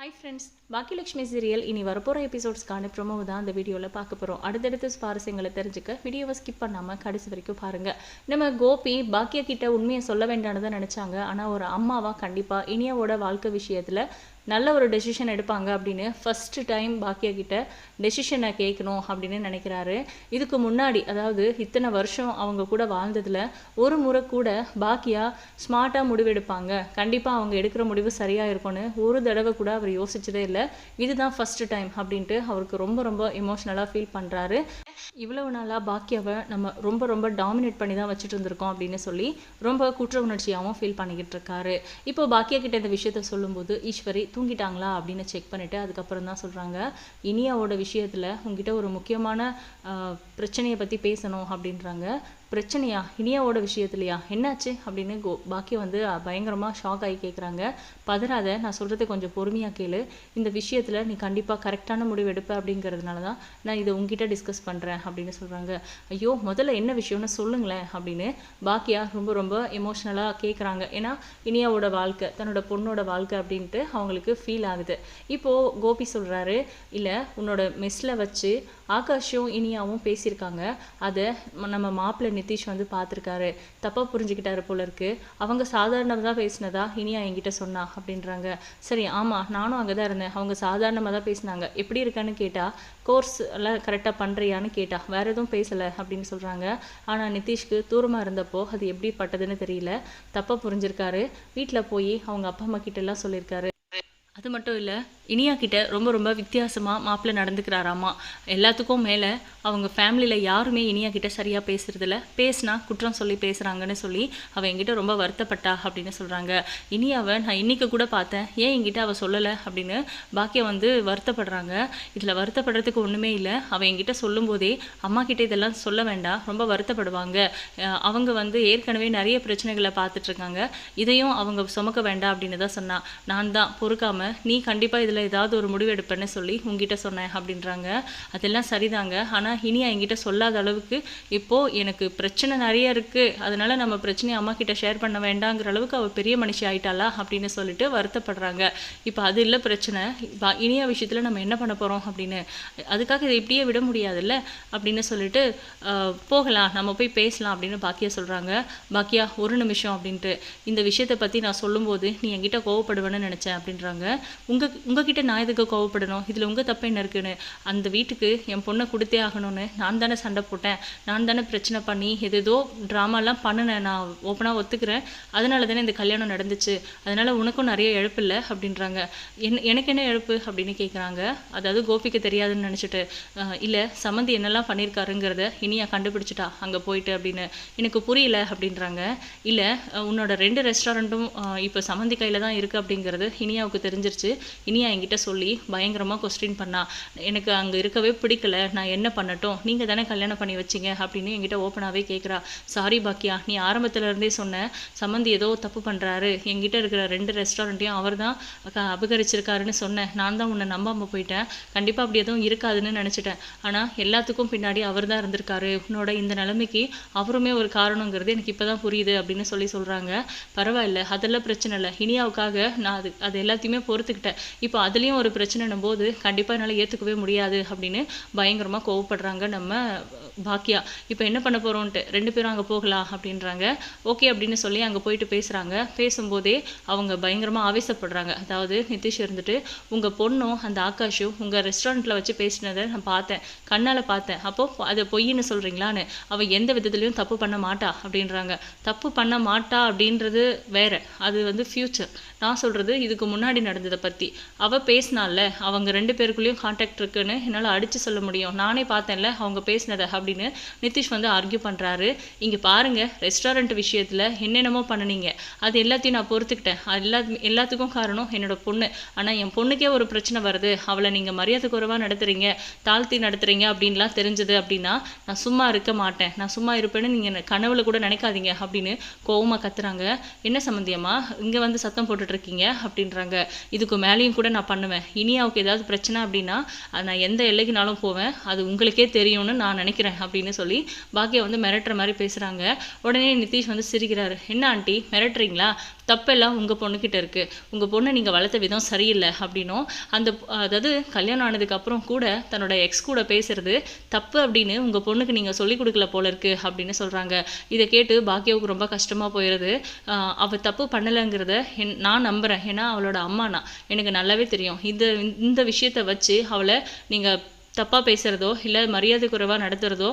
Hi friends Baakiyalakshmi serial இனி வரப்போகிற எபிசோட்ஸ்க்கான promo தான் அந்த வீடியோவில் பார்க்க போகிறோம் அடுத்தடுத்த சுவாரஸ்யங்களை தெரிஞ்சுக்க வீடியோவை ஸ்கிப் பண்ணாமல் கடைசி வரைக்கும் பாருங்கள் நம்ம கோபி பாக்கிய கிட்ட உண்மையை சொல்ல வேண்டாம்னு தான் நினச்சாங்க. ஆனால் ஒரு அம்மாவாக கண்டிப்பாக இனியாவோட வாழ்க்கை விஷயத்தில் நல்ல ஒரு டெசிஷன் எடுப்பாங்க அப்படின்னு ஃபஸ்ட்டு டைம் பாக்கியா கிட்ட டெசிஷனை கேட்கணும் அப்படின்னு நினைக்கிறாரு. இதுக்கு முன்னாடி அதாவது இத்தனை வருஷம் அவங்க கூட வாழ்ந்ததில் ஒரு முறை கூட பாக்கியா ஸ்மார்ட்டாக முடிவெடுப்பாங்க. கண்டிப்பாக அவங்க எடுக்கிற முடிவு சரியாக இருக்கும்னு ஒரு தடவை கூட அவர் யோசிச்சதே இல்லை. இதுதான் ஃபஸ்ட்டு டைம் அப்படின்ட்டு அவருக்கு ரொம்ப ரொம்ப எமோஷ்னலாக ஃபீல் பண்ணுறாரு இவ்வளவு நாளாக பாக்கியாவை நம்ம ரொம்ப ரொம்ப டாமினேட் பண்ணி தான் வச்சுட்டு இருந்திருக்கோம் அப்படின்னு சொல்லி ரொம்ப குற்ற உணர்ச்சியாகவும் ஃபீல் பண்ணிக்கிட்டு இருக்காரு. இப்போ பாக்கியா கிட்ட இந்த விஷயத்த சொல்லும்போது ஈஸ்வரி தூங்கிட்டாங்களா அப்படின்னு செக் பண்ணிவிட்டு அதுக்கப்புறம் தான் சொல்கிறாங்க இனியாவோட விஷயத்தில் உங்ககிட்ட ஒரு முக்கியமான பிரச்சனையை பற்றி பேசணும் அப்படின்றாங்க. பிரச்சனையா? இனியாவோட விஷயத்துலையா? என்னாச்சு? அப்படின்னு கோ பாக்கியம் வந்து பயங்கரமாக ஷாக் ஆகி கேட்குறாங்க பதறாத நான் சொல்கிறது கொஞ்சம் பொறுமையாக கேளு. இந்த விஷயத்தில் நீ கண்டிப்பாக கரெக்டான முடிவு எடுப்ப அப்படிங்கிறதுனால தான் நான் இதை உங்ககிட்ட டிஸ்கஸ் பண்ணுறேன் அப்படின்னு சொல்கிறாங்க ஐயோ முதல்ல என்ன விஷயம்னு சொல்லுங்களேன் அப்படின்னு பாக்கியா ரொம்ப ரொம்ப எமோஷ்னலாக கேட்குறாங்க ஏன்னா இனியாவோட வாழ்க்கை தன்னோட பொண்ணோட வாழ்க்கை அப்படின்ட்டு அவங்களுக்கு ஃபீல் ஆகுது. இப்போது கோபி சொல்கிறாரு இல்லை உன்னோட மெஸ்ஸில் வச்சு ஆகாஷும் இனியாவும் பேசியிருக்காங்க. அதை நம்ம மாப்பிள்ளை நிதிஷ் வந்து பார்த்துருக்காரு தப்பாக புரிஞ்சுக்கிட்டாரு போல இருக்கு. அவங்க சாதாரணமாக தான் பேசினதா? இனியா என்கிட்ட சொன்னா? அப்படின்றாங்க. சரி ஆமாம் நானும் அங்கே தான் இருந்தேன். அவங்க சாதாரணமாக தான் பேசினாங்க. எப்படி இருக்கான்னு கேட்டால் கோர்ஸ் எல்லாம் கரெக்டாக பண்ணுறியான்னு கேட்டா வேற எதுவும் பேசலை அப்படின்னு சொல்கிறாங்க ஆனால் நிதிஷ்க்கு தூரமாக இருந்தப்போ அது எப்படி பட்டதுன்னு தெரியல. தப்பாக புரிஞ்சிருக்காரு. வீட்டில் போய் அவங்க அப்பா அம்மா கிட்ட எல்லாம் சொல்லியிருக்காரு. அது மட்டும் இல்லை இனியா கிட்ட ரொம்ப ரொம்ப வித்தியாசமாக மாப்பிள்ளை நடந்துக்கிறாராமா. எல்லாத்துக்கும் மேலே அவங்க ஃபேமிலியில் யாருமே இனியா கிட்ட சரியாக பேசுறதில்ல. பேசினா குற்றம் சொல்லி பேசுகிறாங்கன்னு சொல்லி அவள் என்கிட்ட ரொம்ப வருத்தப்பட்டா அப்படின்னு சொல்கிறாங்க இனியாவை நான் இன்னைக்கு கூட பார்த்தேன். ஏன் என்கிட்ட அவள் சொல்லலை அப்படின்னு பாக்கியம் வந்து வருத்தப்படுறாங்க. இதில் வருத்தப்படுறதுக்கு ஒன்றுமே இல்லை. அவள் என்கிட்ட சொல்லும்போதே அம்மா கிட்ட இதெல்லாம் சொல்ல வேண்டாம். ரொம்ப வருத்தப்படுவாங்க. அவங்க வந்து ஏற்கனவே நிறைய பிரச்சனைகளை பார்த்துட்ருக்காங்க இதையும் அவங்க சுமக்க வேண்டாம் அப்படின்னு தான் சொன்னான் நான் தான் நீ கண்டிப்பாக இதில் ஏதாவது ஒரு முடிவு எடுப்பேன்னு சொல்லி உங்ககிட்ட சொன்னேன் அப்படின்றாங்க. அதெல்லாம் சரிதாங்க. ஆனால் இனியா என்கிட்ட சொல்லாத அளவுக்கு இப்போது எனக்கு பிரச்சனை நிறைய இருக்குது அதனால் நம்ம பிரச்சனையை அம்மா கிட்ட ஷேர் பண்ண வேண்டாங்கிற அளவுக்கு அவள் பெரிய மனுஷி ஆயிட்டாளா அப்படின்னு சொல்லிட்டு வருத்தப்படுறாங்க. இப்போ அது இல்லை பிரச்சனை. இப்போ இனியா விஷயத்தில் நம்ம என்ன பண்ண போகிறோம் அப்படின்னு. அதுக்காக இதை இப்படியே விட முடியாதுல்ல அப்படின்னு சொல்லிட்டு போகலாம். நம்ம போய் பேசலாம் அப்படின்னு பாக்கியா சொல்கிறாங்க பாக்கியா ஒரு நிமிஷம் அப்படின்ட்டு. இந்த விஷயத்தை பற்றி நான் சொல்லும்போது நீ என்கிட்ட கோவப்படுவேன்னு நினச்சேன் அப்படின்றாங்க. உங்கள் உங்ககிட்ட நான் எதுக்கு கோவப்படணும்? இதில் உங்கள் தப்பு என்ன இருக்குன்னு? அந்த வீட்டுக்கு என் பொண்ணை கொடுத்தே ஆகணும்னு நான் தானே சண்டை போட்டேன். நான் தானே பிரச்சனை பண்ணி எதேதோ ட்ராமாலாம் பண்ணினேன் நான் ஓப்பனாக ஒத்துக்கிறேன். அதனால தானே இந்த கல்யாணம் நடந்துச்சு. அதனால் உனக்கும் நிறைய இழப்பு இல்லை அப்படின்றாங்க. என் எனக்கு என்ன இழப்பு அப்படின்னு கேட்குறாங்க அதாவது கோபிக்கு தெரியாதுன்னு நினச்சிட்டு இல்லை சம்மந்தி என்னெல்லாம் பண்ணியிருக்காருங்கிறத இனியா கண்டுபிடிச்சிட்டா அங்கே போயிட்டு அப்படின்னு. எனக்கு புரியல அப்படின்றாங்க. இல்லை உன்னோட ரெண்டு ரெஸ்டாரண்ட்டும் இப்போ சம்மந்தி கையில் தான் இருக்குது அப்படிங்கிறது இனியாவுக்கு தெரிஞ்சிருச்சு இனியா என்கிட்ட சொல்லி பயங்கரமாக கொஸ்டின் பண்ணா. எனக்கு அங்கே இருக்கவே பிடிக்கல. நான் என்ன பண்ணட்டும்? நீங்கள் தானே கல்யாணம் பண்ணி வச்சீங்க அப்படின்னு என்கிட்ட ஓப்பனாகவே கேட்குறா சாரி பாக்கியா நீ ஆரம்பத்துலேருந்தே சொன்ன சம்மந்தி ஏதோ தப்பு பண்ணுறாரு என்கிட்ட இருக்கிற ரெண்டு ரெஸ்டாரண்ட்டையும் அவர் தான் அபகரிச்சிருக்காருன்னு சொன்னேன் நான் தான் உன்னை நம்பாமல் போயிட்டேன். கண்டிப்பாக அப்படி எதுவும் இருக்காதுன்னு நினச்சிட்டேன். ஆனால் எல்லாத்துக்கும் பின்னாடி அவர் தான் இருந்திருக்காரு. உன்னோட இந்த நிலைமைக்கு அவருமே ஒரு காரணங்கிறது எனக்கு இப்போ தான் புரியுது அப்படின்னு சொல்லி சொல்கிறாங்க பரவாயில்ல அதெல்லாம் பிரச்சனை இல்லை. இனியாவுக்காக நான் அது அது எல்லாத்தையுமே பொறுத்துக்கிட்டேன். இப்போ அதுலேயும் ஒரு பிரச்சனைனும் போது கண்டிப்பாக என்னால் ஏற்றுக்கவே முடியாது அப்படின்னு பயங்கரமாக கோவப்படுறாங்க நம்ம பாக்கியா. இப்போ என்ன பண்ண போகிறோன்ட்டு ரெண்டு பேரும் அங்கே போகலாம் அப்படின்றாங்க. ஓகே அப்படின்னு சொல்லி அங்கே போயிட்டு பேசுகிறாங்க பேசும்போதே அவங்க பயங்கரமாக ஆவேசப்படுறாங்க. அதாவது நிதிஷ் இருந்துட்டு உங்கள் பொண்ணும் அந்த ஆகாஷும் உங்கள் ரெஸ்டாரண்ட்டில் வச்சு பேசினதை நான் பார்த்தேன். கண்ணால் பார்த்தேன். அப்போது அதை பொய்ன்னு சொல்கிறீங்களான்னு அவள் எந்த விதத்துலையும் தப்பு பண்ண மாட்டா அப்படின்றாங்க. தப்பு பண்ண மாட்டா அப்படின்றது வேற. அது வந்து ஃப்யூச்சர் நான் சொல்கிறது இதுக்கு முன்னாடி நடந்ததை பற்றி அவள் பேசினால அவங்க ரெண்டு பேருக்குள்ளேயும் கான்டாக்ட் இருக்குன்னு என்னால் அடித்து சொல்ல முடியும். நானே பார்த்தேன்ல அவங்க பேசினதை அப்படின்னு நிதிஷ் வந்து ஆர்கியூ பண்ணுறாரு இங்கே பாருங்கள் ரெஸ்டாரண்ட் விஷயத்தில் என்னென்னமோ பண்ணுனீங்க. அது எல்லாத்தையும் நான் பொறுத்துக்கிட்டேன். அது எல்லா எல்லாத்துக்கும் காரணம் என்னோட பொண்ணு. ஆனால் என் பொண்ணுக்கே ஒரு பிரச்சனை வருது. அவளை நீங்கள் மரியாதை குறைவாக நடத்துகிறீங்க தாழ்த்தி நடத்துறீங்க அப்படின்லாம் தெரிஞ்சது அப்படின்னா நான் சும்மா இருக்க மாட்டேன். நான் சும்மா இருப்பேன்னு நீங்கள் கனவுல கூட நினைக்காதீங்க அப்படின்னு கோவமாக கத்துறாங்க. என்ன சம்மந்தியம்மா இங்கே வந்து சத்தம் போட்டுட்ருக்கீங்க அப்படின்றாங்க. இதுக்கு மேலேயும் கூட நான் பண்ணுவேன். இனியாவுக்கு ஏதாவது பிரச்சனை அப்படின்னா அது நான் எந்த எல்லைக்குனாலும் போவேன். அது உங்களுக்கே தெரியும்னு நான் நினைக்கிறேன் அப்படின்னு சொல்லி பாக்கியா வந்து மிரட்டுற மாதிரி பேசுகிறாங்க உடனே நிதிஷ் வந்து சிரிக்கிறாரு. என்ன ஆண்டி மிரட்டுறீங்களா? தப்பெல்லாம் உங்கள் பொண்ணுக்கிட்ட இருக்குது உங்கள் பொண்ணை நீங்கள் வளர்த்த விதம் சரியில்லை அப்படின்னும் அந்த அதாவது கல்யாணம் ஆனதுக்கப்புறம் கூட தன்னோட எக்ஸ் கூட பேசுறது தப்பு அப்படின்னு உங்கள் பொண்ணுக்கு நீங்கள் சொல்லிக் கொடுக்கல போல இருக்கு அப்படின்னு சொல்கிறாங்க இதை கேட்டு பாக்கியாவுக்கு ரொம்ப கஷ்டமாக போயிடுது அவள் தப்பு பண்ணலைங்கிறத என் நான் நம்புகிறேன் ஏன்னா அவளோட அம்மா நான். எனக்கு நல்லாவே தெரியும். இந்த இந்த விஷயத்தை வச்சு அவளை நீங்கள் தப்பாக பேசுகிறதோ இல்லை மரியாதை குறைவாக நடத்துகிறதோ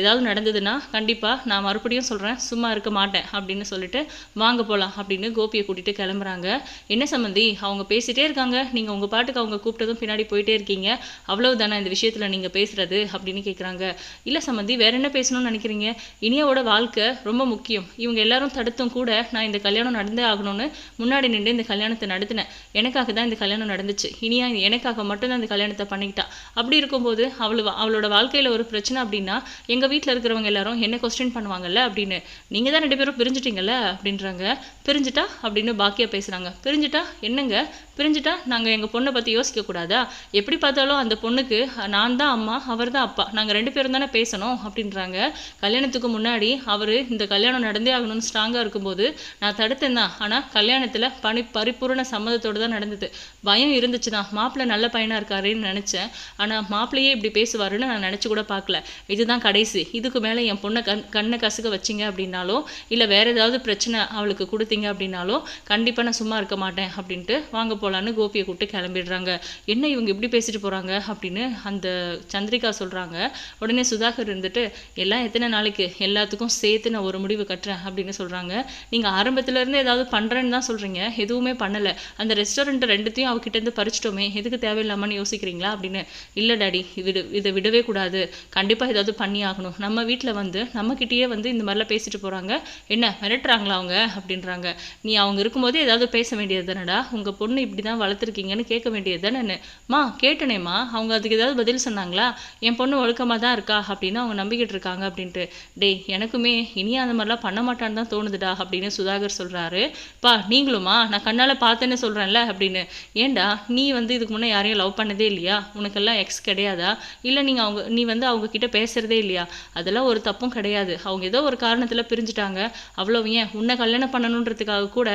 ஏதாவது நடந்ததுன்னா கண்டிப்பாக நான் மறுபடியும் சொல்கிறேன் சும்மா இருக்க மாட்டேன் அப்படின்னு சொல்லிட்டு வாங்க போகலாம் அப்படின்னு கோபியை கூட்டிகிட்டு கிளம்புறாங்க. என்ன சம்மந்தி அவங்க பேசிகிட்டே இருக்காங்க. நீங்கள் உங்கள் பாட்டுக்கு அவங்க கூப்பிட்டதும் பின்னாடி போயிட்டே இருக்கீங்க. அவ்வளவு தானே இந்த விஷயத்தில் நீங்கள் பேசுகிறது அப்படின்னு கேட்குறாங்க இல்லை சம்மந்தி வேற என்ன பேசணும்னு நினைக்கிறீங்க? இனியாவோட வாழ்க்கை ரொம்ப முக்கியம். இவங்க எல்லாரும் தடுத்தும் கூட நான் இந்த கல்யாணம் நடந்தே ஆகணும்னு முன்னாடி நின்று இந்த கல்யாணத்தை நடத்தினேன். எனக்காக தான் இந்த கல்யாணம் நடந்துச்சு. இனியா எனக்காக மட்டும்தான் இந்த கல்யாணத்தை பண்ணிக்கிட்டா. அப்படி இருக்கும் இருக்கும்போது அவள் அவளோட வாழ்க்கையில் ஒரு பிரச்சனை அப்படின்னா எங்கள் வீட்டில் இருக்கிறவங்க எல்லாரும் என்ன கொஸ்டின் பண்ணுவாங்கல்ல அப்படின்னு நீங்கள் தான் ரெண்டு பேரும் பிரிஞ்சுட்டீங்கல்ல அப்படின்றாங்க. பிரிஞ்சுட்டா அப்படின்னு பாக்கியா பேசுகிறாங்க பிரிஞ்சுட்டா என்னங்க? பிரிஞ்சுட்டா? நாங்கள் எங்கள் பொண்ணை பற்றி யோசிக்கக்கூடாதா எப்படி பார்த்தாலும் அந்த பொண்ணுக்கு நான் தான் அம்மா அவர் தான் அப்பா. நாங்கள் ரெண்டு பேரும் தானே பேசணும் அப்படின்றாங்க. கல்யாணத்துக்கு முன்னாடி அவர் இந்த கல்யாணம் நடந்தே ஆகணும்னு ஸ்ட்ராங்காக இருக்கும்போது நான் தடுத்தேன் தான். ஆனால் கல்யாணத்தில் பனி பரிபூர்ண சம்மதத்தோடு தான் நடந்தது. பயம் இருந்துச்சு தான் மாப்பிள்ளை நல்ல பையனாக இருக்காருன்னு நினச்சேன். ஆனால் மாப்பிள்ளையே இப்படி பேசுவாருன்னு நான் நினச்சி கூட பார்க்கல. இதுதான் கடைசி. இதுக்கு மேலே என் பொண்ணை கண் கண்ணை கசுக்க வச்சிங்க அப்படின்னாலோ இல்லை வேறு ஏதாவது பிரச்சனை அவளுக்கு கொடுத்தீங்க அப்படின்னாலோ கண்டிப்பாக நான் சும்மா இருக்க மாட்டேன் அப்படின்ட்டு வாங்க போகலான்னு கோபியை கூப்பிட்டு கிளம்பிடுறாங்க. என்ன இவங்க இப்படி பேசிட்டு போகிறாங்க அப்படின்னு அந்த சந்திரிகா சொல்கிறாங்க உடனே சுதாகர் இருந்துட்டு எல்லாம் எத்தனை நாளைக்கு? எல்லாத்துக்கும் சேர்த்து நான் ஒரு முடிவு கட்டுறேன் அப்படின்னு சொல்கிறாங்க நீங்கள் ஆரம்பத்துலேருந்து ஏதாவது பண்ணுறேன்னு தான் சொல்கிறீங்க எதுவுமே பண்ணலை. அந்த ரெஸ்டாரண்ட் ரெண்டுத்தையும் அவகிட்டேருந்து பறிச்சிட்டோமே. எதுக்கு தேவையில்லாமன்னு யோசிக்கிறீங்களா? அப்படின்னு. இல்லை டாடி. விடு இதை விடவே கூடாது. கண்டிப்பாக ஏதாவது பண்ணி ஆகணும். நம்ம வீட்டில் வந்து நம்மக்கிட்டேயே வந்து இந்த மாதிரிலாம் பேசிட்டு போகிறாங்க என்ன மிரட்டுறாங்களா அவங்க? அப்படின்றாங்க. நீ அவங்க இருக்கும்போதே ஏதாவது பேச வேண்டியது தானடா. உங்கள் பொண்ணு இப்படி இப்படி தான் வளர்த்துருக்கீங்கன்னு கேட்க வேண்டியது தானே மா கேட்டனேம்மா அவங்க அதுக்கு ஏதாவது பதில் சொன்னாங்களா? என் பொண்ணு ஒழுக்கமாக தான் இருக்கா அப்படின்னு அவங்க நம்பிக்கிட்டு இருக்காங்க அப்படின்ட்டு. டேய் எனக்குமே இனியும் அந்த மாதிரிலாம் பண்ண மாட்டான்னு தான் தோணுதுடா அப்படின்னு சுதாகர் சொல்கிறாரு பா நீங்களுமா நான் கண்ணால் பார்த்தேன்னு சொல்கிறேன்ல அப்படின்னு. ஏண்டா நீ வந்து இதுக்கு முன்னே யாரையும் லவ் பண்ணதே இல்லையா? உனக்கெல்லாம் எக்ஸ் கிடையாதா? இல்லை நீங்கள் அவங்க நீ வந்து அவங்க கிட்ட பேசுகிறதே இல்லையா? அதெல்லாம் ஒரு தப்பும் கிடையாது. அவங்க ஏதோ ஒரு காரணத்தில் பிரிஞ்சுட்டாங்க. அவ்வளோ ஏன்? உன்னை கல்யாணம் பண்ணணுன்றதுக்காக கூட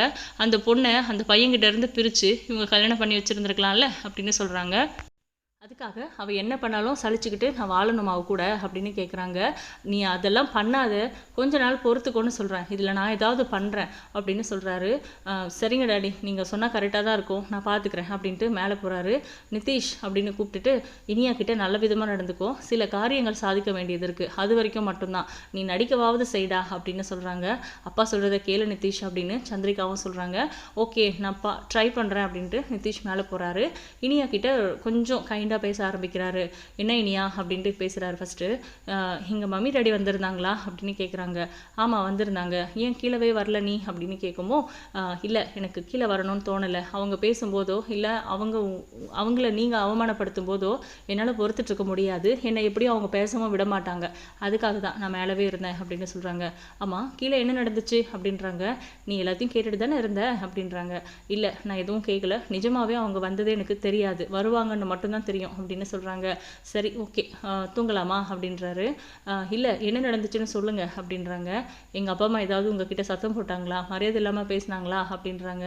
அந்த பொண்ணை அந்த பையன்கிட்ட இருந்து பிரித்து இவங்க கல்யாணம் பண்ணி வச்சுருந்துருக்கலாம்ல அப்படின்னு சொல்கிறாங்க அதுக்காக அவள் என்ன பண்ணாலும் சலிச்சுக்கிட்டு நான் வாழணும் அவ கூட அப்படின்னு கேட்குறாங்க நீ அதெல்லாம் பண்ணாத. கொஞ்ச நாள் பொறுத்துக்கோன்னு சொல்கிறேன் இதில் நான் ஏதாவது பண்ணுறேன் அப்படின்னு சொல்கிறாரு சரிங்க டாடி. நீங்கள் சொன்னால் கரெக்டாக தான் இருக்கும். நான் பார்த்துக்கிறேன் அப்படின்ட்டு மேலே போகிறாரு நிதிஷ் அப்படின்னு கூப்பிட்டுட்டு இனியா கிட்ட நல்ல விதமாக நடந்துக்கோ. சில காரியங்கள் சாதிக்க வேண்டியது இருக்குது அது வரைக்கும் மட்டும்தான். நீ நடிக்கவாவது செய்டா அப்படின்னு சொல்கிறாங்க அப்பா சொல்கிறத கேளு நிதிஷ் அப்படின்னு சந்திரிகாவும் சொல்கிறாங்க ஓகே நான் பா ட்ரை பண்ணுறேன் அப்படின்ட்டு நிதிஷ் மேலே போகிறாரு இனியா கிட்ட கொஞ்சம் கைண்ட் மைண்டாக பேச ஆரம்பிக்கிறாரு. என்ன இனியா? அப்படின்ட்டு பேசுகிறாரு ஃபஸ்ட்டு எங்கள் மம்மி டாடி வந்திருந்தாங்களா? அப்படின்னு கேட்குறாங்க ஆமாம் வந்திருந்தாங்க. ஏன் கீழவே வரல நீ? அப்படின்னு கேட்குமோ இல்லை எனக்கு கீழே வரணும்னு தோணலை. அவங்க பேசும்போதோ இல்லை அவங்க அவங்கள நீங்கள் அவமானப்படுத்தும் போதோ என்னால் பொறுத்துட்ருக்க முடியாது. என்னை எப்படியும் அவங்க பேசவும் விட மாட்டாங்க. அதுக்காக தான் நான் மேலவே இருந்தேன் அப்படின்னு சொல்கிறாங்க ஆமாம் கீழே என்ன நடந்துச்சு? அப்படின்றாங்க. நீ எல்லாத்தையும் கேட்டுட்டு தானே இருந்த? அப்படின்றாங்க. இல்லை நான் எதுவும் கேட்கல நிஜமாகவே அவங்க வந்ததே எனக்கு தெரியாது. வருவாங்கன்னு மட்டும்தான் தெரியும். தெரியும் அப்படின்னு சொல்கிறாங்க சரி ஓகே தூங்கலாமா அப்படின்றாரு. இல்லை என்ன நடந்துச்சுன்னு சொல்லுங்கள் அப்படின்றாங்க. எங்கள் அப்பா அம்மா ஏதாவது உங்ககிட்ட சத்தம் போட்டாங்களா? மரியாதை இல்லாமல் பேசினாங்களா அப்படின்றாங்க.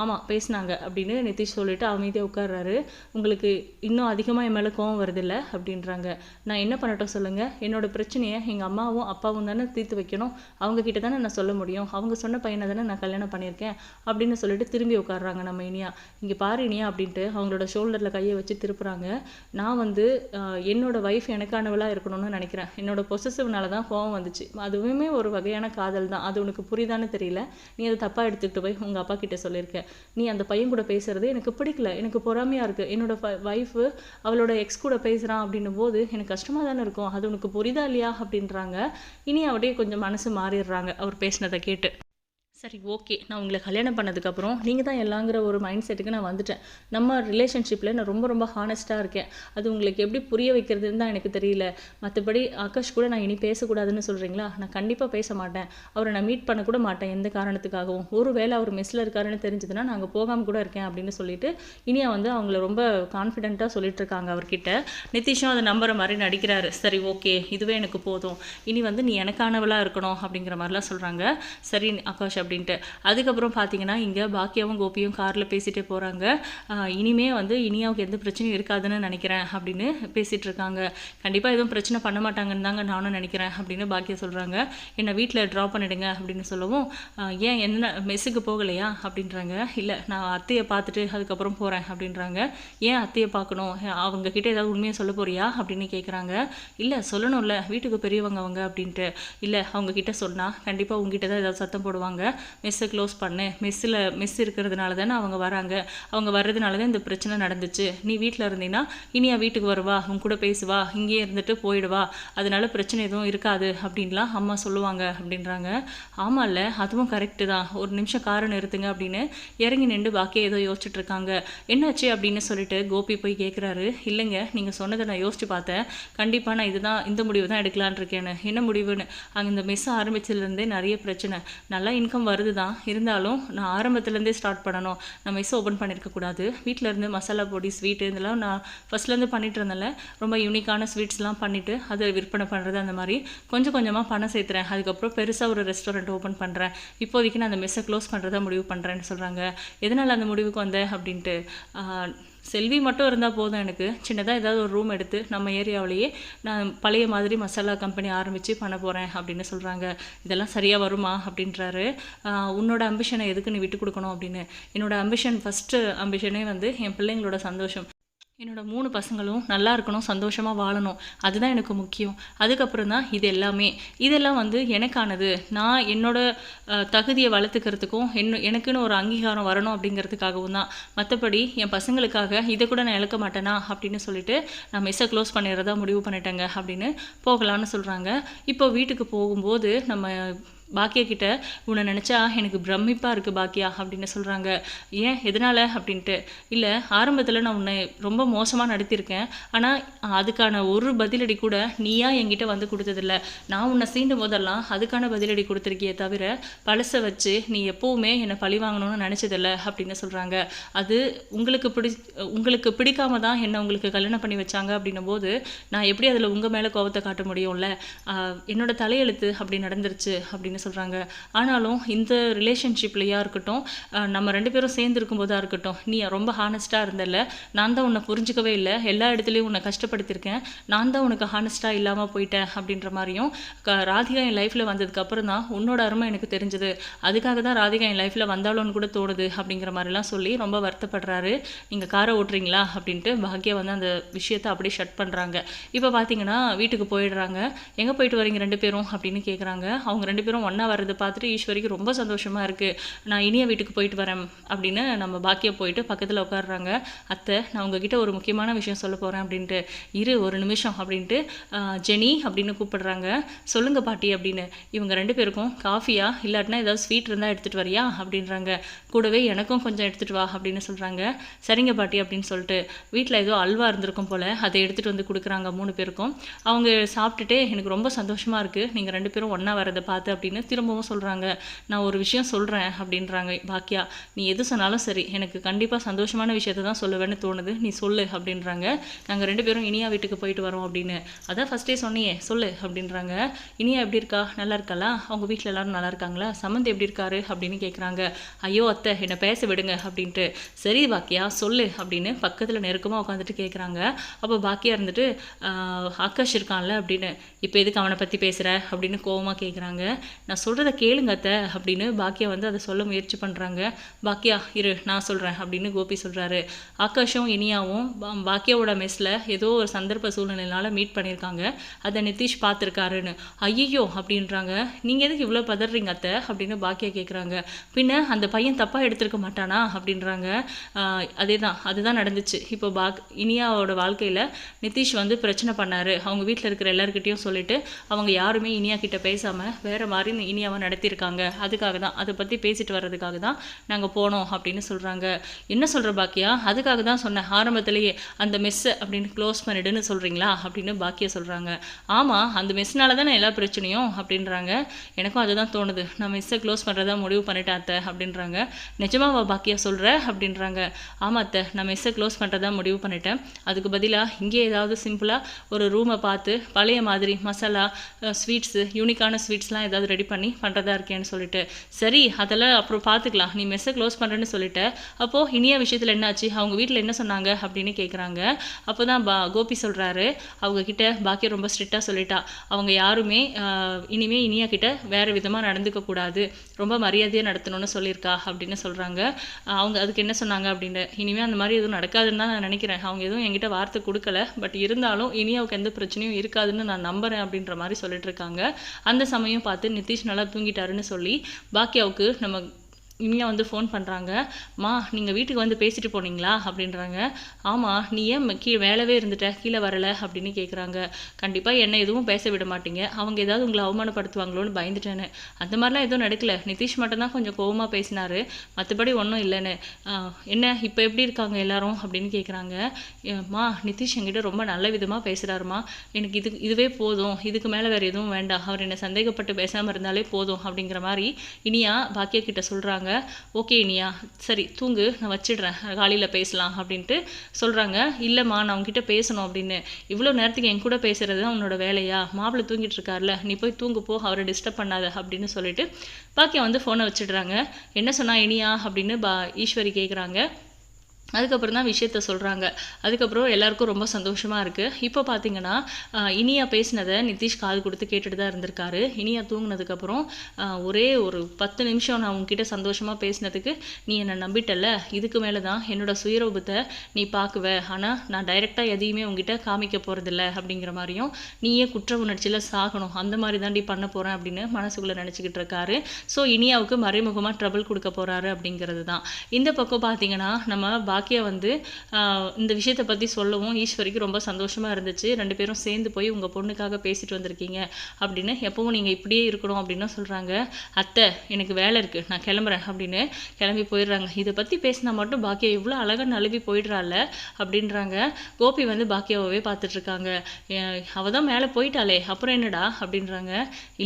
ஆமாம் பேசினாங்க அப்படின்னு நிதிஷ் சொல்லிட்டு அமைதியாக உட்கார்றாரு. உங்களுக்கு இன்னும் அதிகமாக என் மேலே கோவம் வருதில்ல அப்படின்றாங்க. நான் என்ன பண்ணட்டும் சொல்லுங்கள் என்னோட பிரச்சனையை எங்கள் அம்மாவும் அப்பாவும் தானே தீர்த்து வைக்கணும். அவங்க கிட்ட தானே நான் சொல்ல முடியும். அவங்க சொன்ன பையனை தானே நான் கல்யாணம் பண்ணியிருக்கேன் அப்படின்னு சொல்லிட்டு திரும்பி உட்காடுறாங்க நம்ம இனியா. இங்கே பாரு இனியா அப்படின்ட்டு அவங்களோட ஷோல்டரில் கையை வச்சு திருப்புறாங்க. சொல்கிறாங்க நான் வந்து என்னோட ஒய்ஃப் எனக்கானவளாக இருக்கணும்னு நினைக்கிறேன். என்னோட பொசசிவ்னால தான் கோவம் வந்துச்சு. அதுவுமே ஒரு வகையான காதல் தான். அது உனக்கு புரியுதான்னு தெரியல. நீ அதை தப்பாக எடுத்துக்கிட்டு போய் உங்கள் அப்பா கிட்டே சொல்லியிருக்க நீ அந்த பையன் கூட பேசுறது எனக்கு பிடிக்கல. எனக்கு பொறாமையாக இருக்குது என்னோட ஒய்ஃபு அவளோட எக்ஸ் கூட பேசுகிறான் அப்படின்னும் போது எனக்கு கஷ்டமாக தானே இருக்கும். அது உனக்கு புரியுதா இல்லையா அப்படின்றாங்க. இனி அப்படியே கொஞ்சம் மனசு மாறிடுறாங்க. அவர் பேசினதை கேட்டு. சரி ஓகே. நான் உங்களை கல்யாணம் பண்ணதுக்கப்புறம் நீங்கள் தான் எல்லாங்கிற ஒரு மைண்ட் செட்டுக்கு நான் வந்துட்டேன். நம்ம ரிலேஷன்ஷிப்பில் நான் ரொம்ப ரொம்ப ஹானஸ்ட்டாக இருக்கேன். அது உங்களுக்கு எப்படி புரிய வைக்கிறதுன்னு தான் எனக்கு தெரியல. மற்றபடி ஆகாஷ் கூட நான் இனி பேசக்கூடாதுன்னு சொல்கிறீங்களா நான் கண்டிப்பாக பேச மாட்டேன். அவரை நான் மீட் பண்ணக்கூட மாட்டேன் எந்த காரணத்துக்காகவும். ஒரு வேளை அவர் மெஸ்ஸில் இருக்காருன்னு தெரிஞ்சதுன்னா நாங்கள் போகாமல் கூட இருக்கேன் அப்படின்னு சொல்லிட்டு இனியா வந்து அவங்கள ரொம்ப கான்ஃபிடென்ட்டாக சொல்லிட்டு இருக்காங்க அவர்கிட்ட. நிதிஷும் அதை நம்புற மாதிரி நடிக்கிறாரு. சரி ஓகே. இதுவே எனக்கு போதும். இனி வந்து நீ எனக்கானவளாக இருக்கணும் அப்படிங்கிற மாதிரிலாம் சொல்கிறாங்க சரி ஆகாஷ் அப்படி அப்படின்ட்டு. அதுக்கப்புறம் பார்த்தீங்கன்னா இங்கே பாக்கியாவும் கோபியும் காரில் பேசிகிட்டே போகிறாங்க இனிமே வந்து இனியாவுக்கு எந்த பிரச்சனையும் இருக்காதுன்னு நினைக்கிறேன் அப்படின்னு பேசிகிட்டு இருக்காங்க. கண்டிப்பாக எதுவும் பிரச்சனை பண்ண மாட்டாங்கன்னு தாங்க நானும் நினைக்கிறேன் அப்படின்னு பாக்கியா சொல்கிறாங்க என்னை வீட்டில் ட்ராப் பண்ணிடுங்க அப்படின்னு சொல்லவும் ஏன் என்ன மெஸ்ஸுக்கு போகலையா? அப்படின்றாங்க. இல்லை நான் அத்தையை பார்த்துட்டு அதுக்கப்புறம் போகிறேன் அப்படின்றாங்க. ஏன் அத்தையை பார்க்கணும்? அவங்க கிட்டே ஏதாவது உண்மையை சொல்ல போறியா? அப்படின்னு கேட்குறாங்க இல்லை சொல்லணும்ல. வீட்டுக்கு பெரியவங்க அவங்க அப்படின்ட்டு. இல்லை அவங்க கிட்ட சொன்னால் கண்டிப்பாக உங்ககிட்ட தான் ஏதாவது சத்தம் போடுவாங்க. மெஸ்ஸை க்ளோஸ் பண்ணு. மெஸ்ஸில் மெஸ் இருக்கிறதுனால தானே அவங்க வராங்க. அவங்க வர்றதுனால தான் இந்த பிரச்சனை நடந்துச்சு. நீ வீட்டில் இருந்தீங்கன்னா இனியா வீட்டுக்கு வருவா உங்க கூட பேசுவா இங்கேயே இருந்துட்டு போயிடுவா. அதனால பிரச்சனை எதுவும் இருக்காது அப்படின்லாம் அம்மா சொல்லுவாங்க அப்படின்றாங்க. ஆமாம் இல்லை அதுவும் கரெக்டு தான். ஒரு நிமிஷம் காரை நிறுத்துங்க அப்படின்னு இறங்கி நின்று பாக்கிய ஏதோ யோசிச்சுட்டு இருக்காங்க. என்னாச்சு அப்படின்னு சொல்லிட்டு கோபி போய் கேட்குறாரு இல்லைங்க நீங்கள் சொன்னதை நான் யோசிச்சு பார்த்தேன். கண்டிப்பாக நான் இதுதான் இந்த முடிவு தான் எடுக்கலான் இருக்கேன்னு. என்ன முடிவுன்னு? அங்கே இந்த மெஸ் ஆரம்பிச்சதுலேருந்தே நிறைய பிரச்சனை. நல்லா இன்கம் வருது தான் இருந்தாலும் நான் ஆரம்பத்துலேருந்தே ஸ்டார்ட் பண்ணணும். நான் மெஸ் ஓப்பன் பண்ணியிருக்கக்கூடாது வீட்டில் இருந்து மசாலா பொடி ஸ்வீட்டு இதெல்லாம் நான் ஃபஸ்ட்லேருந்து பண்ணிட்டு இருந்தேன்ல. ரொம்ப யூனிக்கான ஸ்வீட்ஸ்லாம் பண்ணிவிட்டு அதை விற்பனை பண்ணுறது அந்த மாதிரி. கொஞ்சம் கொஞ்சமாக பணம் சேர்த்துறேன். அதுக்கப்புறம் பெருசாக ஒரு ரெஸ்டாரண்ட் ஓப்பன் பண்ணுறேன் இப்போதைக்கு நான் அந்த மெஸ்ஸை க்ளோஸ் பண்ணுறதா முடிவு பண்ணுறேன்னு சொல்கிறாங்க எதனால் அந்த முடிவுக்கு வந்தேன் அப்படின்ட்டு செல்வி மட்டும் இருந்தால் போதும் எனக்கு. சின்னதாக ஏதாவது ஒரு ரூம் எடுத்து நம்ம ஏரியாவிலேயே நான் பழைய மாதிரி மசாலா கம்பெனி ஆரம்பித்து பண்ண போகிறேன் அப்படின்னு சொல்கிறாங்க இதெல்லாம் சரியாக வருமா அப்படின்றாரு. உன்னோட அம்பிஷனை எதுக்கு நீ விட்டு கொடுக்கணும் அப்படின்னு. என்னோட அம்பிஷன் ஃபஸ்ட்டு அம்பிஷனே வந்து என் பிள்ளைங்களோட சந்தோஷம். என்னோடய மூணு பசங்களும் நல்லா இருக்கணும் சந்தோஷமாக வாழணும். அதுதான் எனக்கு முக்கியம். அதுக்கப்புறம் தான் இது எல்லாமே. இதெல்லாம் வந்து எனக்கானது. நான் என்னோட தகுதியை வளர்த்துக்கிறதுக்கும் என்ன எனக்குன்னு ஒரு அங்கீகாரம் வரணும் அப்படிங்கிறதுக்காகவும் தான். மற்றபடி என் பசங்களுக்காக இதை கூட நான் இழக்க மாட்டேனா அப்படின்னு சொல்லிட்டு நான் மெஸ்ஸை க்ளோஸ் பண்ணிடுறதா முடிவு பண்ணிட்டேங்க அப்படின்னு போகலான்னு சொல்கிறாங்க இப்போ வீட்டுக்கு போகும்போது நம்ம பாக்கியா கிட்ட உன்னை நினச்சா எனக்கு பிரமிப்பாக இருக்குது பாக்கியா? அப்படின்னு சொல்கிறாங்க ஏன்? எதனால்? அப்படின்ட்டு. இல்லை ஆரம்பத்தில் நான் உன்னை ரொம்ப மோசமாக நடத்தியிருக்கேன். ஆனால் அதுக்கான ஒரு பதிலடி கூட நீயா என்கிட்ட வந்து கொடுத்ததில்ல. நான் உன்னை சீண்டும் போதெல்லாம் அதுக்கான பதிலடி கொடுத்துருக்கியே தவிர பழசை வச்சு நீ எப்போவுமே என்னை பழி வாங்கணும்னு நினச்சதில்ல அப்படின்னு சொல்கிறாங்க அது உங்களுக்கு பிடி உங்களுக்கு பிடிக்காம தான் என்னை உங்களுக்கு கல்யாணம் பண்ணி வச்சாங்க அப்படின்னும் போது நான் எப்படி அதில் உங்கள் மேலே கோபத்தை காட்ட முடியும்ல? என்னோட தலையெழுத்து அப்படி நடந்துருச்சு அப்படின்னு சொல்கிறாங்க ஆனாலும் இந்த ரிலேஷன்ஷிப்லையாக இருக்கட்டும் நம்ம ரெண்டு பேரும் சேர்ந்து இருக்கும்போதாக இருக்கட்டும் நீ ரொம்ப ஹானஸ்ட்டாக இருந்தல நான் தான் உன்னை புரிஞ்சிக்கவே இல்லை எல்லா இடத்துலையும் உன்னை கஷ்டப்படுத்தியிருக்கேன் நான் தான் உனக்கு ஹானஸ்ட்டாக இல்லாமல் போயிட்டேன் அப்படின்ற மாதிரியும் க ராதிகா என் லைஃப்பில் வந்ததுக்கப்புறம் தான் உன்னோட அருமை எனக்கு தெரிஞ்சது. அதுக்காக தான் ராதிகா என் லைஃப்பில் வந்தாலும்னு கூட தோணுது அப்படிங்கிற மாதிரிலாம் சொல்லி ரொம்ப வருத்தப்படுறாரு. நீங்கள் காரை ஓட்டுறீங்களா அப்படின்ட்டு பாக்யா வந்து அந்த விஷயத்தை அப்படியே ஷட் பண்ணுறாங்க இப்போ பார்த்தீங்கன்னா வீட்டுக்கு போயிடுறாங்க. எங்கே போயிட்டு வரீங்க ரெண்டு பேரும் அப்படின்னு கேட்குறாங்க அவங்க ரெண்டு பேரும் ஒன்றா வர்றதை பார்த்துட்டு ஈஸ்வரிக்கு ரொம்ப சந்தோஷமாக இருக்குது நான் இனிய வீட்டுக்கு போயிட்டு வரேன் அப்படின்னு நம்ம பாக்கியம் போயிட்டு பக்கத்தில் உட்காடுறாங்க அத்தை நான் உங்ககிட்ட ஒரு முக்கியமான விஷயம் சொல்ல போகிறேன் அப்படின்ட்டு. இரு ஒரு நிமிஷம் அப்படின்ட்டு ஜெனி அப்படின்னு கூப்பிடுறாங்க. சொல்லுங்க பாட்டி அப்படின்னு. இவங்க ரெண்டு பேருக்கும் காஃபியா? இல்லாட்டினா ஏதாவது ஸ்வீட் இருந்தால் எடுத்துகிட்டு வரியா? அப்படின்றாங்க. கூடவே எனக்கும் கொஞ்சம் எடுத்துகிட்டு வா அப்படின்னு சொல்கிறாங்க சரிங்க பாட்டி அப்படின்னு சொல்லிட்டு. வீட்டில் ஏதோ அல்வா இருந்திருக்கும் போல். அதை எடுத்துகிட்டு வந்து கொடுக்குறாங்க மூணு பேருக்கும். அவங்க சாப்பிட்டுட்டு எனக்கு ரொம்ப சந்தோஷமாக இருக்குது நீங்கள் ரெண்டு பேரும் ஒன்றா வரதை பார்த்து அப்படின்னு திரும்பவும் சொல்கிறாங்க நான் ஒரு விஷயம் சொல்கிறேன் அப்படின்றாங்க. பாக்கியா நீ எது சொன்னாலும் சரி. எனக்கு கண்டிப்பாக சந்தோஷமான விஷயத்த தான் சொல்லுவேன்னு தோணுது. நீ சொல்லு அப்படின்றாங்க. நாங்கள் ரெண்டு பேரும் இனியா வீட்டுக்கு போயிட்டு வரோம் அப்படின்னு. அதான் ஃபஸ்ட்டே சொன்னியே சொல்லு அப்படின்றாங்க. இனியா எப்படி இருக்கா? நல்லா இருக்காளா? அவங்க வீட்டில் எல்லாரும் நல்லா இருக்காங்களா? சம்மந்த் எப்படி இருக்காரு? அப்படின்னு கேட்குறாங்க ஐயோ அத்தை என்னை பேச விடுங்க அப்படின்ட்டு. சரி பாக்கியா சொல்லு அப்படின்னு பக்கத்தில் நெருக்கமாக உட்காந்துட்டு கேட்குறாங்க அப்போ பாக்கியா இருந்துட்டு ஆகாஷ் இருக்கான்ல அப்படின்னு. இப்போ எதுக்கு அவனை பற்றி பேசுகிற அப்படின்னு கோவமாக கேட்குறாங்க நான் சொல்கிறத கேளுங்க அத்தை அப்படின்னு பாக்கியா வந்து அதை சொல்ல முயற்சி பண்ணுறாங்க பாக்கியா இரு நான் சொல்கிறேன் அப்படின்னு கோபி சொல்கிறாரு ஆகாஷும் இனியாவும் பாக்கியாவோட மெஸ்ஸில் ஏதோ ஒரு சந்தர்ப்ப சூழ்நிலையினால மீட் பண்ணியிருக்காங்க. அதை நிதிஷ் பார்த்துருக்காருன்னு. ஐயோ அப்படின்றாங்க. நீங்கள் எதுக்கு இவ்வளோ பதறீங்க அத்தை அப்படின்னு பாக்கியா கேட்குறாங்க பின்ன அந்த பையன் தப்பாக எடுத்திருக்க மாட்டானா அப்படின்றாங்க. அதே தான் அதுதான் நடந்துச்சு. இப்போ பாக் இனியாவோட வாழ்க்கையில் நிதிஷ் வந்து பிரச்சனை பண்ணார். அவங்க வீட்டில் இருக்கிற எல்லாருக்கிட்டையும் சொல்லிட்டு அவங்க யாருமே இனியா கிட்ட பேசாமல் வேறு மாதிரி இனியாவை நடத்தியிருக்காங்க. அதுக்காக தான் அதை பற்றி பேசிட்டு வர்றதுக்காக தான் நாங்கள் போனோம் அப்படின்னு சொல்கிறாங்க என்ன சொல்கிற பாக்கியா? அதுக்காக தான் சொன்னேன். ஆரம்பத்திலேயே அந்த மெஸ்ஸை அப்படின்னு க்ளோஸ் பண்ணிடுன்னு சொல்கிறீங்களா அப்படின்னு பாக்கியா சொல்கிறாங்க ஆமாம் அந்த மெஸ்னால தானே எல்லா பிரச்சனையும் அப்படின்றாங்க. எனக்கும் அதுதான் தோணுது. நான் மெஸ்ஸை க்ளோஸ் பண்ணுறதா முடிவு பண்ணிட்டேன் அத்தை அப்படின்றாங்க. நிஜமாவா பாக்கியா சொல்கிற அப்படின்றாங்க. ஆமாம் அத்தை நான் மெஸ்ஸை க்ளோஸ் பண்ணுறதா முடிவு பண்ணிட்டேன். அதுக்கு பதிலாக இங்கே ஏதாவது சிம்பிளாக ஒரு ரூமை பார்த்து பழைய மாதிரி மசாலா ஸ்வீட்ஸு யூனிக்கான ஸ்வீட்ஸ்லாம் ஏதாவது ரெடி ரெடி பண்ணி பண்ணுறதா இருக்கேன்னு சொல்லிட்டு. சரி அதெல்லாம் அப்புறம் பார்த்துக்கலாம் நீ மெஸ்ஸை க்ளோஸ் பண்ணுறேன்னு சொல்லிட்டு. அப்போது இனியா விஷயத்தில் என்னாச்சு? அவங்க வீட்டில் என்ன சொன்னாங்க? அப்படின்னு கேட்குறாங்க அப்போ தான் பா கோபி சொல்கிறாரு அவங்க கிட்ட ரொம்ப ஸ்ட்ரிக்டாக சொல்லிட்டா. அவங்க யாருமே இனிமேல் இனிமே இனியா கிட்ட வேறு விதமாக நடந்துக்க கூடாது. ரொம்ப மரியாதையாக நடத்தணும்னு சொல்லியிருக்கா அப்படின்னு சொல்கிறாங்க அவங்க அதுக்கு என்ன சொன்னாங்க அப்படின்னு இனிமேல் அந்த மாதிரி எதுவும் நடக்காதுன்னு தான் நான் நினைக்கிறேன். அவங்க எதுவும் என்கிட்ட வார்த்தை கொடுக்கல. பட் இருந்தாலும் இனியாவுக்கு எந்த பிரச்சனையும் இருக்காதுன்னு நான் நம்புறேன் அப்படின்ற மாதிரி சொல்லிட்டு இருக்காங்க. அந்த சமயம் பார்த்து நிதிஷ் நல்லா தூங்கிட்டாருன்னு சொல்லி பாக்கியாவுக்கு நம்ம இனியா வந்து ஃபோன் பண்ணுறாங்க மா நீங்கள் வீட்டுக்கு வந்து பேசிட்டு போனீங்களா? அப்படின்றாங்க. ஆமாம் நீ ஏன் கீழே வேலவே இருந்துட்ட? கீழே வரலை? அப்படின்னு கேட்குறாங்க கண்டிப்பாக என்ன எதுவும் பேச விட மாட்டீங்க. அவங்க ஏதாவது உங்களை அவமானப்படுத்துவாங்களோன்னு பயந்துட்டேன்னு. அந்த மாதிரிலாம் எதுவும் நடக்கல. நிதிஷ் மட்டும்தான் கொஞ்சம் கோவமாக பேசினார். மற்றபடி ஒன்றும் இல்லைன்னு. என்ன? இப்போ எப்படி இருக்காங்க எல்லாரும்? அப்படின்னு கேட்குறாங்க மா நிதிஷ் என்கிட்ட ரொம்ப நல்ல விதமாக பேசுகிறாருமா எனக்கு இது இதுவே போதும். இதுக்கு மேலே வேறு எதுவும் வேண்டாம். அவர் என்னை சந்தேகப்பட்டு பேசாமல் இருந்தாலே போதும். அப்படிங்கிற மாதிரி இனியா பாக்கியா கிட்ட சொல்கிறாங்க ஓகே இனியா. சரி தூங்கு. நான் வச்சிடுறேன். காலையில் பேசலாம் அப்படின்ட்டு சொல்கிறாங்க இல்லைம்மா நான் உங்ககிட்ட பேசணும் அப்படின்னு. இவ்வளோ நேரத்துக்கு என் கூட பேசுறது தான் உன்னோட வேலையா? மாப்பிள்ளை தூங்கிட்டு இருக்கார்ல. நீ போய் தூங்கு போ. அவரை டிஸ்டர்ப் பண்ணாத அப்படின்னு சொல்லிட்டு பாக்கியம் வந்து ஃபோனை வச்சிடுறாங்க. என்ன சொன்னா இனியா? அப்படின்னு பா ஈஸ்வரி கேட்குறாங்க அதுக்கப்புறம் தான் விஷயத்த சொல்கிறாங்க அதுக்கப்புறம் எல்லாருக்கும் ரொம்ப சந்தோஷமாக இருக்குது இப்போ பார்த்தீங்கன்னா இனியா பேசினதை நிதிஷ் காது கொடுத்து கேட்டுட்டு தான் இருந்திருக்காரு. இனியா தூங்கினதுக்கப்புறம் ஒரே ஒரு பத்து நிமிஷம் நான் உங்ககிட்ட சந்தோஷமாக பேசினதுக்கு நீ என்னை நம்பிட்டல்ல. இதுக்கு மேலே தான் என்னோட சுயரூபத்தை நீ பார்க்குவ ஆனால் நான் டைரெக்டாக எதையுமே உங்ககிட்ட காமிக்க போகிறதில்ல அப்படிங்கிற மாதிரியும் நீயே குற்ற உணர்ச்சியில் சாகணும். அந்த மாதிரி தாண்டி பண்ண போகிறேன் அப்படின்னு மனசுக்குள்ளே நினச்சிக்கிட்டு இருக்காரு. ஸோ இனியாவுக்கு மறைமுகமாக ட்ரபிள் கொடுக்க போகிறாரு அப்படிங்கிறது தான். இந்த பக்கம் பார்த்தீங்கன்னா நம்ம பாக்கியா வந்து இந்த விஷயத்தை பற்றி சொல்லவும் ஈஸ்வரிக்கு ரொம்ப சந்தோஷமாக இருந்துச்சு. ரெண்டு பேரும் சேர்ந்து போய் உங்கள் பொண்ணுக்காக பேசிட்டு வந்திருக்கீங்க அப்படின்னு எப்பவும் நீங்கள் இப்படியே இருக்கணும் அப்படின்னு சொல்கிறாங்க அத்தை எனக்கு வேலை இருக்குது நான் கிளம்புறேன் அப்படின்னு கிளம்பி போயிடுறாங்க. இதை பற்றி பேசினா மட்டும் பாக்கியா இவ்வளோ அழகாக நழுவி போயிடுறாள் அப்படின்றாங்க. கோபி வந்து பாக்கியாவே பார்த்துட்ருக்காங்க அவள் தான் மேலே போயிட்டாளே அப்புறம் என்னடா அப்படின்றாங்க.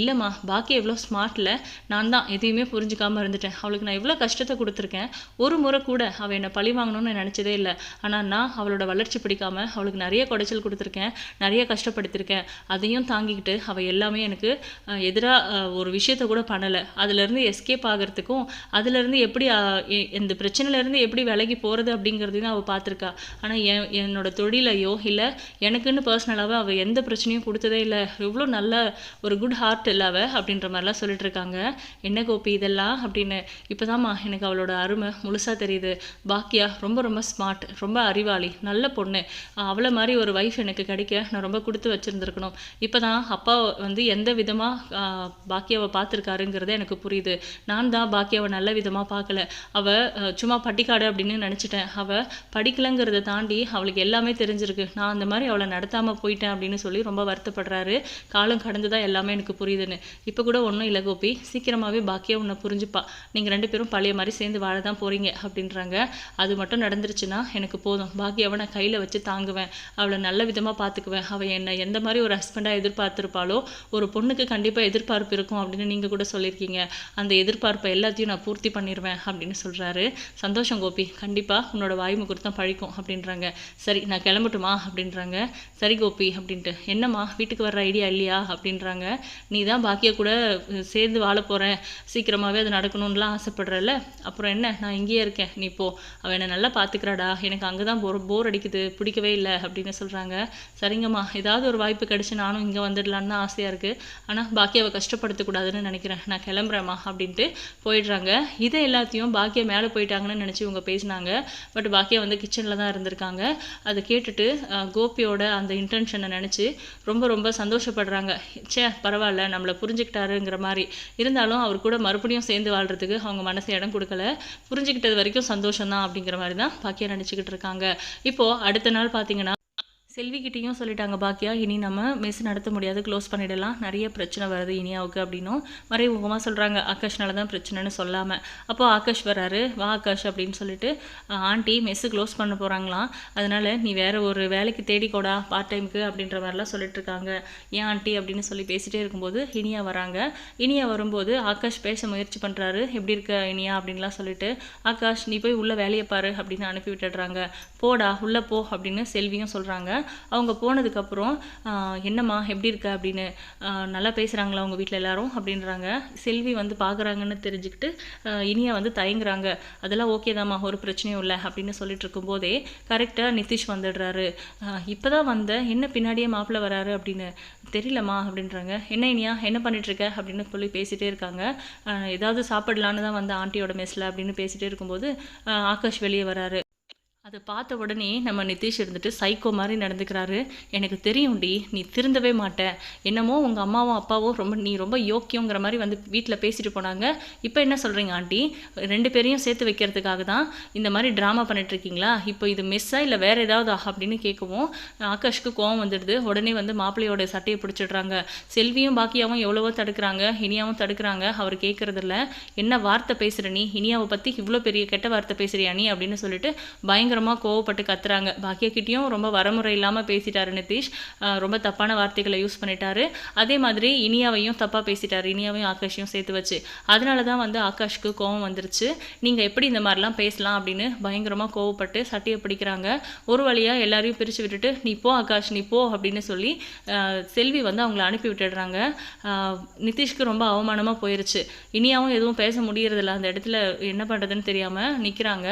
இல்லைம்மா பாக்கியா எவ்வளோ ஸ்மார்ட்டில் நான் தான் எதையுமே புரிஞ்சுக்காமல் இருந்துட்டேன். அவளுக்கு நான் எவ்வளோ கஷ்டத்தை கொடுத்துருக்கேன். ஒரு முறை கூட அவள் என்னை பழி வாங்கணும்னு நினச்சதே இல்லை. ஆனால் நான் அவளோட வளர்ச்சி பிடிக்காமல் அவளுக்கு நிறைய குடைச்சல் கொடுத்துருக்கேன் நிறைய கஷ்டப்படுத்திருக்கேன். அதையும் தாங்கிக்கிட்டு அவள் எல்லாமே எனக்கு எதிராக ஒரு விஷயத்த கூட பண்ணலை. அதுலேருந்து எஸ்கேப் ஆகிறதுக்கும் அதுலேருந்து எப்படி எ- இந்த பிரச்சனையிலேருந்து எப்படி விலகி போகிறது அப்படிங்கிறதையும் அவள் பார்த்துருக்கா. ஆனால் என் என்னோட தொழிலையோ இல்லை எனக்குன்னு பர்சனலாகவே அவள் எந்த பிரச்சனையும் கொடுத்ததே இல்லை. எவ்வளோ நல்ல ஒரு குட் ஹார்ட் இல்லை அப்படின்ற மாதிரிலாம் சொல்லிட்டு இருக்காங்க. என்ன கோபி இதெல்லாம்? அப்படின்னு. இப்போதாம்மா எனக்கு அவளோட அருமை முழுசாக தெரியுது. பாக்கியா ரொம்ப ரொம்ப ஸ்மார்ட் ரொம்ப அறிவாளி நல்ல பொண்ணு. அவளை மாதிரி ஒரு ஒய்ஃப் எனக்கு கிடைக்க நான் ரொம்ப கொடுத்து வச்சுருந்துருக்கணும். இப்போ தான் அப்பா வந்து எந்த விதமாக பாக்கியாவை பார்த்துருக்காருங்கிறது எனக்கு புரியுது. நான் தான் பாக்கியாவை நல்ல விதமாக பார்க்கல. அவள் சும்மா பட்டிக்காடு அப்படின்னு நினச்சிட்டேன். அவள் படிக்கலைங்கிறத தாண்டி அவளுக்கு எல்லாமே தெரிஞ்சிருக்கு. நான் அந்த மாதிரி அவளை நடத்தாமல் போயிட்டேன் அப்படின்னு சொல்லி ரொம்ப வருத்தப்படுறாரு. காலம் கடந்து தான் எல்லாமே எனக்கு புரியுதுன்னு. இப்போ கூட ஒன்றும் இல்லை கோபி. சீக்கிரமாகவே பாக்கியா உன்னை புரிஞ்சுப்பா. நீங்கள் ரெண்டு பேரும் பழைய மாதிரி சேர்ந்து வாழ தான் போகிறீங்க அப்படின்றாங்க. அது மட்டும் நடந்துருச்சுன்னா எனக்கு போதும். பாக்கியாவை நான் கையில் வச்சு தாங்குவேன். அவளை நல்ல விதமாக பார்த்துக்குவேன் அவள் என்னை எந்த மாதிரி ஒரு ஹஸ்பண்டாக எதிர்பார்த்துருப்பாளோ ஒரு பொண்ணுக்கு கண்டிப்பாக எதிர்பார்ப்பு இருக்கும் அப்படின்னு நீங்கள் கூட சொல்லியிருக்கீங்க. அந்த எதிர்பார்ப்பை எல்லாத்தையும் நான் பூர்த்தி பண்ணிடுவேன் அப்படின்னு சொல்கிறாரு சந்தோஷம் கோபி. கண்டிப்பாக உன்னோட வாய் முகூர்த்தம் பழிக்கும் அப்படின்றாங்க. சரி நான் கிளம்பட்டுமா அப்படின்றாங்க. சரி கோபி அப்படின்ட்டு. என்னம்மா வீட்டுக்கு வர்ற ஐடியா இல்லையா அப்படின்றாங்க. நீ தான் பாக்கியா கூட சேர்ந்து வாழ போகிறேன் சீக்கிரமாகவே அது நடக்கணும்லாம் ஆசைப்படுறல அப்புறம் என்ன? நான் இங்கேயே இருக்கேன். நீ போ. அவள் என்னை நல்லா பார்த்துக்கிறாடா எனக்கு அங்கே தான் போர் போர் அடிக்குது. பிடிக்கவே இல்லை அப்படின்னு சொல்கிறாங்க சரிங்கம்மா. ஏதாவது ஒரு வாய்ப்பு கிடச்சி நானும் இங்கே வந்துடலான்னு தான் ஆசையாக இருக்குது ஆனால் பாக்கியாவை கஷ்டப்படுத்தக்கூடாதுன்னு நினைக்கிறேன். நான் கிளம்புறேம்மா அப்படின்ட்டு போயிடுறாங்க. இதை எல்லாத்தையும் பாக்கியா மேலே போயிட்டாங்கன்னு நினச்சி இவங்க பேசினாங்க. பட் பாக்கியா வந்து கிச்சனில் தான் இருந்திருக்காங்க. அதை கேட்டுட்டு கோபியோட அந்த இன்டென்ஷனை நினச்சி ரொம்ப ரொம்ப சந்தோஷப்படுறாங்க. ச்சே பரவாயில்ல நம்மளை புரிஞ்சுக்கிட்டாருங்கிற மாதிரி. இருந்தாலும் அவர் கூட மறுபடியும் சேர்ந்து வாழ்றதுக்கு அவங்க மனசு இடம் கொடுக்கல. புரிஞ்சுக்கிட்டது வரைக்கும் சந்தோஷம் தான் அப்படிங்கிற மாதிரி தான் பாக்கியா நினச்சிக்கிட்டு இருக்காங்க. இப்போது அடுத்த நாள் பார்த்தீங்கன்னா செல்விக்கிட்டேயும் சொல்லிட்டாங்க பாக்கியா இனி நம்ம மெஸ் நடத்த முடியாது க்ளோஸ் பண்ணிடலாம். நிறைய பிரச்சனை வருது இனியாவுக்கு அப்படின்னும் மறைமுகமாக சொல்கிறாங்க ஆகாஷ்னால தான் பிரச்சனைன்னு சொல்லாமல் அப்போ ஆகாஷ் வராரு வா ஆகாஷ் அப்படின்னு சொல்லிட்டு ஆண்டி மெஸ்ஸு க்ளோஸ் பண்ண போகிறாங்களாம் அதனால் நீ வேறு ஒரு வேலைக்கு தேடிக்கோடா பார்ட் டைமுக்கு அப்படின்ற மாதிரிலாம் சொல்லிட்டு இருக்காங்க. ஏன் ஆண்டி? அப்படின்னு சொல்லி பேசிகிட்டே இருக்கும்போது இனியா வராங்க. இனியா வரும்போது ஆகாஷ் பேச முயற்சி பண்ணுறாரு எப்படி இருக்க இனியா? அப்படின்லாம் சொல்லிட்டு ஆகாஷ் நீ போய் உள்ளே வேலையை பாரு அப்படின்னு அனுப்பி விட்டுடுறாங்க. போடா உள்ளே போ அப்படின்னு செல்வியும் சொல்கிறாங்க அவங்க போனதுக்கப்புறம் என்னம்மா எப்படி இருக்க? அப்படின்னு நல்லா பேசுகிறாங்களா அவங்க வீட்டில் எல்லாரும்? அப்படின்றாங்க. செல்வி வந்து பார்க்குறாங்கன்னு தெரிஞ்சுக்கிட்டு இனியா வந்து தயங்குறாங்க. அதெல்லாம் ஓகே தாம்மா ஒரு பிரச்சனையும் இல்லை அப்படின்னு சொல்லிட்டு இருக்கும்போதே கரெக்டாக நிதிஷ் வந்துடுறாரு. இப்போ தான் வந்த என்ன பின்னாடியே மாப்பிள்ளை வராரு? அப்படின்னு தெரியலம்மா அப்படின்றாங்க. என்ன இனியா என்ன பண்ணிட்டுருக்க அப்படின்னு சொல்லி பேசிகிட்டே இருக்காங்க. ஏதாவது சாப்பிடலான்னு தான் வந்த ஆண்டியோட மெஸ்ஸில் அப்படின்னு பேசிகிட்டே இருக்கும்போது ஆகாஷ் வெளியே வராரு. அதை பார்த்த உடனே நம்ம நிதிஷ் இருந்துட்டு சைக்கோ மாதிரி நடந்துக்கிறாரு. எனக்கு தெரியும்டி நீ திருந்தவே மாட்ட. என்னமோ உங்கள் அம்மாவும் அப்பாவும் ரொம்ப நீ ரொம்ப யோக்கியங்கிற மாதிரி வந்து வீட்டில் பேசிட்டு போனாங்க. இப்போ என்ன சொல்கிறீங்க ஆண்டி? ரெண்டு பேரையும் சேர்த்து வைக்கிறதுக்காக தான் இந்த மாதிரி ட்ராமா இருக்கீங்களா? இப்போ இது மிஸ்ஸா இல்லை வேறு ஏதாவது அப்படின்னு கேட்கவும் ஆகாஷ்க்கு கோவம் வந்துடுது. உடனே வந்து மாப்பிள்ளையோட சட்டையை பிடிச்சிடுறாங்க. செல்வியும் பாக்கியாவும் எவ்வளவோ தடுக்கிறாங்க. இனியாவும் தடுக்கிறாங்க. அவர் கேட்குறதில்ல என்ன வார்த்தை பேசுகிற நீ? இனியாவை பற்றி இவ்வளோ பெரிய கெட்ட வார்த்தை பேசுறியா நீ? அப்படின்னு சொல்லிட்டு பயங்கரமாக கோவப்பட்டு கத்துறாங்க. பாக்கியக்கிட்டேயும் ரொம்ப வரமுறை இல்லாமல் பேசிட்டாரு நிதிஷ். ரொம்ப தப்பான வார்த்தைகளை யூஸ் பண்ணிட்டாரு. அதே மாதிரி இனியாவையும் தப்பாக பேசிட்டாரு. இனியாவையும் ஆகாஷையும் சேர்த்து வச்சு. அதனால தான் வந்து ஆகாஷ்க்கு கோவம் வந்துருச்சு. நீங்கள் எப்படி இந்த மாதிரிலாம் பேசலாம் அப்படின்னு பயங்கரமாக கோவப்பட்டு சட்டையை பிடிக்கிறாங்க. ஒரு வழியாக எல்லாரையும் பிரித்து விட்டுட்டு நீ போ ஆகாஷ் நீ போ அப்படின்னு சொல்லி செல்வி வந்து அவங்கள அனுப்பி விட்டுடுறாங்க. நிதிஷ்க்கு ரொம்ப அவமானமாக போயிருச்சு. இனியாவும் எதுவும் பேச முடியறதில்ல. அந்த இடத்துல என்ன பண்ணுறதுன்னு தெரியாமல் நிற்கிறாங்க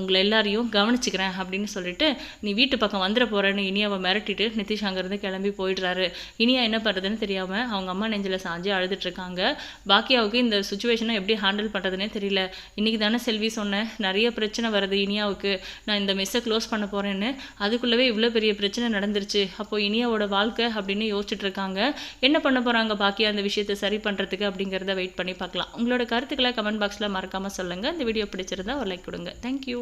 உங்களை எல்லாரையும் கவனிச்சுக்கிறேன் அப்படின்னு சொல்லிட்டு நீ வீட்டு பக்கம் வந்துட போகிறேன்னு இனியாவை மிரட்டிட்டு நிதிஷ் அங்கேருந்து கிளம்பி போயிடுறாரு. இனியா என்ன பண்ணுறதுன்னு தெரியாமல் அவங்க அம்மா நெஞ்சில் சாஞ்சு அழுதுட்டுருக்காங்க பாக்கியாவுக்கு இந்த சுச்சுவேஷனை எப்படி ஹேண்டில் பண்ணுறதுனே தெரியல. இன்றைக்கி தானே செல்வி சொன்னேன் நிறைய பிரச்சனை வருது இனியாவுக்கு. நான் இந்த மெஸ்ஸை க்ளோஸ் பண்ண போகிறேன்னு அதுக்குள்ளவே இவ்வளோ பெரிய பிரச்சனை நடந்துருச்சு. அப்போ இனியாவோட வாழ்க்கை அப்படின்னு யோசிச்சுட்டு இருக்காங்க. என்ன பண்ண போகிறாங்க பாக்கியா அந்த விஷயத்தை சரி பண்ணுறதுக்கு அப்படிங்கிறத வெயிட் பண்ணி பார்க்கலாம். உங்களோட கருத்துக்களை கமெண்ட் பாக்ஸில் மறக்காமல் சொல்லுங்கள் இந்த வீடியோ பிடிச்சிருந்தா ஒரு லைக் கொடுங்க. தேங்க்யூ